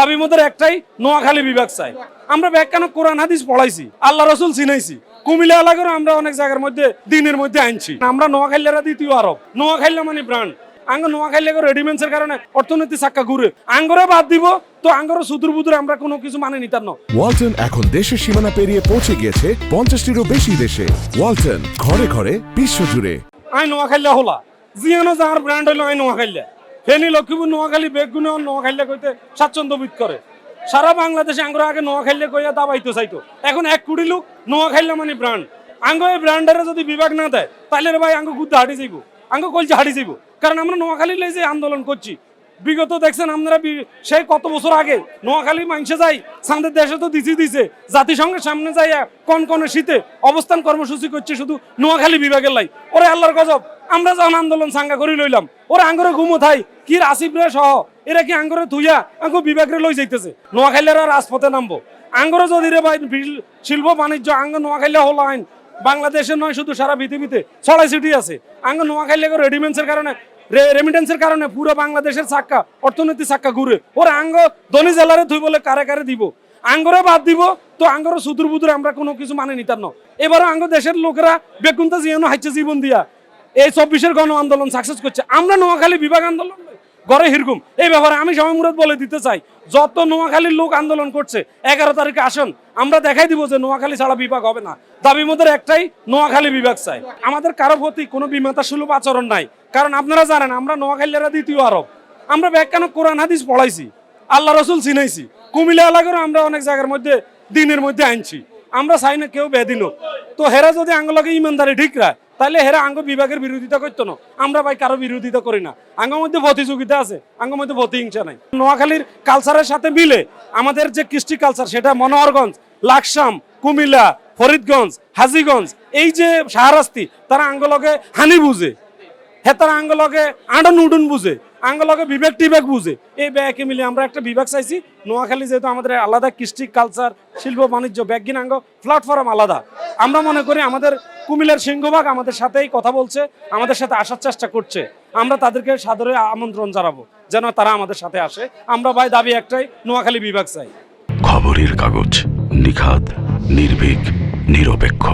দাবি মোদের একটাই নোয়াখালী বিভাগ চাই। আমরা ব্যাখ্যান কোরআন হাদিস পড়াইছি আল্লাহ রসুল চিনাইছি। কুমিল্লা এলাকারও আমরা অনেক জায়গার মধ্যে দিনের মধ্যে আনছি আমরা নোয়াখাইলারা দ্বিতীয় আরব। নোয়াখাইলা মানে ব্রান্ড আঙ্গ নোয়াখাইলে রেডিমেন্টসের কারণে অর্থনীতি চাক্কা ঘুরে। আঙ্গরে বাদ দিব তো আঙ্গরে সুদূর বুদুর আমরা কোনো কিছু মানে নিতাম না। ওয়ালটন এখন দেশের সীমানা পেরিয়ে পৌঁছে গিয়েছে পঞ্চাশটিরও বেশি দেশে। ওয়ালটন ঘরে ঘরে বিশ্বজুড়ে আই নোয়াখাইলা হলা। জিয়ানো যার ব্র্যান্ড হইল আই নোয়াখাইলা ফেনি, লক্ষ্মীপুর, নোয়াখালী, বেগুনে নোয়াখালী কইতে স্বাচ্ছন্দ্য বোধ করে। সারা বাংলাদেশে আঙ্গুর আগে নোয়াখালী কইয়া দাবাইতে চাইতো। এখন এক কোটি লোক নোয়াখালী মানে ব্র্যান্ড। আঙ্গ এই ব্র্যান্ডের যদি বিভাগ না দেয় তাহলে ভাই আঙ্গ গুদ্ধ হাঁটি যাইব। আঙ্গ কলচে হাঁটি যাইব। কারণ আমরা নোয়াখালী লাই যে আন্দোলন করছি বিগত দেখছেন আপনারা সেই কত বছর আগে নোয়াখালী মাংসে যাই, সামনের দেশে তো দিছি দিছে, জাতিসংঘের সামনে যাই কোন কোন শীতে অবস্থান কর্মসূচি করছে শুধু নোয়াখালী বিভাগের লাই। ওরে আল্লাহর গজব, আমরা যখন আন্দোলন সাঙ্গা করি লইলাম, ওরা আঙ্গরে ঘুমো থাই, কি আসিফ রে সহ, এরা কি আঙ্গরে থুইয়া আঙ্গ বিভাগরে লই যাইতেছে? নোয়াখালীরা রাজপথে নামবো। আঙ্গরে যদি রে ভাই শিল্প বাণিজ্য, আঙ্গ নোয়াখালী হলো আইন। বাংলাদেশে নয়, শুধু সারা পৃথিবীতে ছড়াই ছিটি আছে। আঙ্গ নোয়াখালী রেডিমেন্টসের কারণে রেমিটেন্সের কারণে পুরো বাংলাদেশের চাক্কা অর্থনীতি চাক্কা ঘুরে। ওর আঙ্গ, ধনী জেলারে ধুই বলে কারে কারে দিব? আঙ্গরে বাদ দিব, তো আঙ্গরে সুদূর বুদুর আমরা কোনো কিছু মানে নিতাম না। এবারও আঙ্গ দেশের লোকেরা বেকুন্তা জিয়ানো হাইছে জীবন দিয়া। এই চব্বিশের গণ আন্দোলন সাকসেস করছে। আমরা নোয়াখালী বিভাগ আন্দোলন গড়ে হিরকুম। এই ব্যাপারে আমি সময় মুরাদ বলে দিতে চাই, যত নোয়াখালীর লোক আন্দোলন করছে, এগারো তারিখে আসুন, আমরা দেখাই দিব যে নোয়াখালী ছাড়া বিভাগ হবে না। দাবি মোদের একটাই, নোয়াখালী বিভাগ চাই। আমাদের কারও প্রতি কোনো বিমাতা সুলভ আচরণ নাই। কারণ আপনারা জানেন, আমরা নোয়াখালীরা দ্বিতীয় আরব। আমরা ব্যাখ্যান কোরআন, হাদিস পড়াইছি? আল্লাহ রসুল চিনাইছি। কুমিল্লা এলাকারও আমরা অনেক জায়গার মধ্যে, দিনের মধ্যে আনছি। আমরা চাই না, কেউ বেদিল তো হেরা যদি আঙ্গলকে ইমানদারি ঠিক রায় তাহলে হেরা আঙ্গ বিভাগের বিরোধিতা করতো না। আমরা ভাই কারও বিরোধিতা করি না। আঙ্গের মধ্যে প্রতিযোগিতা আছে আঙ্গের মধ্যে প্রতিহিংসা নাই। নোয়াখালীর কালচারের সাথে মিলে আমাদের যে কৃষ্টি কালচার সেটা মনোহরগঞ্জ, লাকসাম, কুমিল্লা, ফরিদগঞ্জ, হাজিগঞ্জ, এই যে শাহরাস্তি, তারা আঙ্গলকে হানি বুঝে। হে তারা আঙ্গলকে আডন উডন বুঝে, আঙ্গলকে বিবেক টিবেক বুঝে। এই ব্যাগে মিলে? আমরা একটা বিভাগ চাইছি। নোয়াখালী যেহেতু আমাদের আলাদা কৃষ্টি কালচার শিল্প, বাণিজ্য ব্যাগিন আঙ্গ প্ল্যাটফর্ম আলাদা। আমরা মনে করি আমাদের কুমিল্লার সিংহভাগ আমাদের সাথেই কথা বলছে, আমাদের সাথে আসার চেষ্টা করছে। আমরা তাদেরকে সাদরে আমন্ত্রণ জানাব, যেন তারা আমাদের সাথে আসে। আমরা ভাই দাবি একটাই, নোয়াখালী বিভাগ চাই। খবরের কাগজ নিখাত নির্ভীক, নিরপেক্ষ।